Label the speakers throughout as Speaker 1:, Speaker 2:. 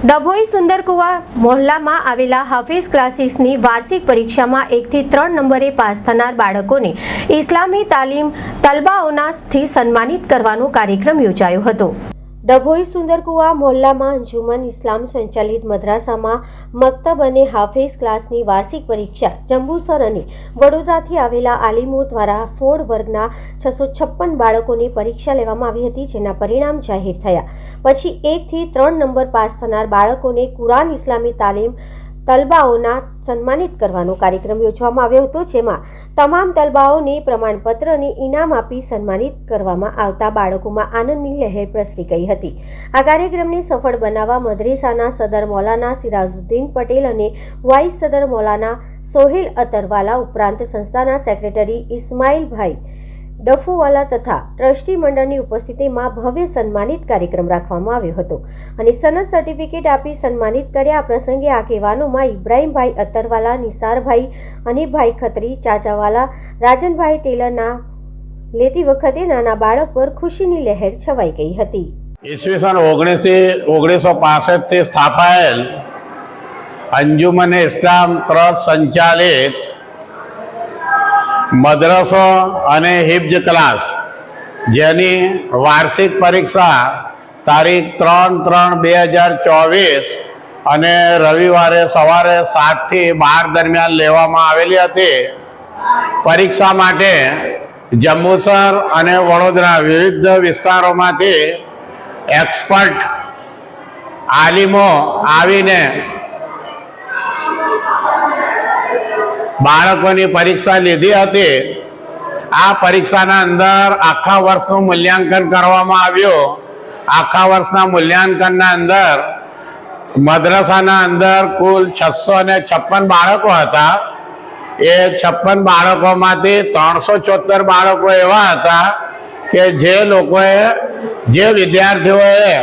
Speaker 1: ડભોઈ સુંદરકુવા મોહલ્લામાં આવેલા હાફિઝ ક્લાસીસની વાર્ષિક પરીક્ષામાં એકથી ત્રણ નંબરે પાસ થનાર બાળકોને ઇસ્લામી તાલીમ તલબાઓનાથી સન્માનિત કરવાનો કાર્યક્રમ યોજાયો હતો. ડભોઈ સુંદરકુવા મોહલ્લામાં અંજુમન ઇસ્લામ સંચાલિત મદ્રાસામાં મક્તબ અને હાફેઝ ક્લાસની વાર્ષિક પરીક્ષા જંબુસર અને વડોદરાથી આવેલા આલિમો દ્વારા સોળ વર્ગના છસો છપ્પન બાળકોની પરીક્ષા લેવામાં આવી હતી, જેના પરિણામ જાહેર થયા. પછી એકથી ત્રણ નંબર પાસ થનાર બાળકોને કુરાન ઇસ્લામી તાલીમ તલબાઓના સન્માનિત કરવાનો કાર્યક્રમ યોજવામાં આવ્યો હતો, જેમાં તમામ તલબાઓને પ્રમાણપત્ર અને ઇનામ આપી સન્માનિત કરવામાં આવતા બાળકોમાં આનંદની લહેર પ્રસરી ગઈ હતી. આ કાર્યક્રમને સફળ બનાવવા મદ્રેસાના સદર મૌલાના સિરાજુદ્દીન પટેલ અને વાઇસ સદર મૌલાના સોહેલ અતરવાલા ઉપરાંત સંસ્થાના સેક્રેટરી ઇસ્માઇલભાઈ ડફોવાલા તથા ટ્રસ્ટી મંડળની ઉપસ્થિતિમાં ભવ્ય સન્માનિત કાર્યક્રમ રાખવામાં આવ્યો હતો અને સનદ સર્ટિફિકેટ આપી સન્માનિત કર્યા. આ પ્રસંગે ઇબ્રાહીમભાઈ અતરવાલા નિસારભાઈ અનિભાઈ ખત્રી, ચાચાવાલા, રાજનભાઈ ટેલરના લેતી વખતે નાના બાળક પર ખુશીની લહેર છવાઈ ગઈ હતી.
Speaker 2: ઈસવીસન ઓગણીસથી ઓગણીસો પાસઠથી સ્થાપાયેલ અંજુમન ઇસ્લામ ટ્રસ્ટ સંચાલિત મદ્રસો અને હિબ્જ ક્લાસ, જેની વાર્ષિક પરીક્ષા તારીખ ત્રણ ત્રણ બે હજાર ચોવીસ અને રવિવારે સવારે સાતથી બાર દરમિયાન લેવામાં આવેલી હતી. પરીક્ષા માટે જંબુસર અને વડોદરા વિવિધ વિસ્તારોમાંથી એક્સપર્ટ આલિમો આવીને બાળકોની પરીક્ષા લીધી હતી. આ પરીક્ષાના અંદર આખા વર્ષનું મૂલ્યાંકન કરવામાં આવ્યું. આખા વર્ષના મૂલ્યાંકનના અંદર મદ્રસાના અંદર કુલ છસો ને છપ્પન બાળકો હતા. એ છપ્પન બાળકોમાંથી ત્રણસો ચોતેર બાળકો એવા હતા કે જે લોકોએ, જે વિદ્યાર્થીઓએ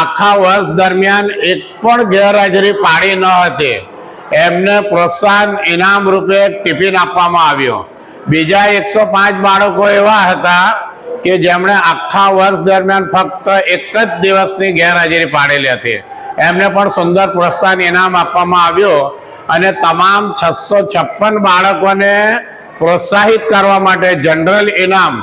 Speaker 2: આખા વર્ષ દરમિયાન એક પણ ગેરહાજરી પાડી ન હતી. એમને પ્રોત્સાહન ઇનામ રૂપે ટિફિન આપવામાં આવ્યો. બીજા એકસો પાંચ બાળકો એવા હતા કે જેમણે આખા વર્ષ દરમિયાન ફક્ત એક જ દિવસની ગેરહાજરી પાડેલી હતી. એમને પણ સુંદર પ્રોત્સાહન ઇનામ આપવામાં આવ્યો અને તમામ છસો છપ્પન બાળકોને પ્રોત્સાહિત કરવા માટે જનરલ ઇનામ,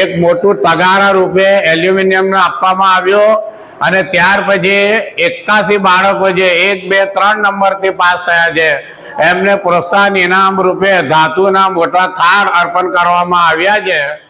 Speaker 2: એક મોટું તગારા રૂપે એલ્યુમિનિયમનો આપવામાં આવ્યું અને ત્યાર પછી એકાસી બાળકો જે એક, બે, ત્રણ નંબરથી પાસ થયા છે. એમને પ્રોત્સાહન ઇનામ રૂપે ધાતુના મોટા થાળ અર્પણ કરવામાં આવ્યા છે.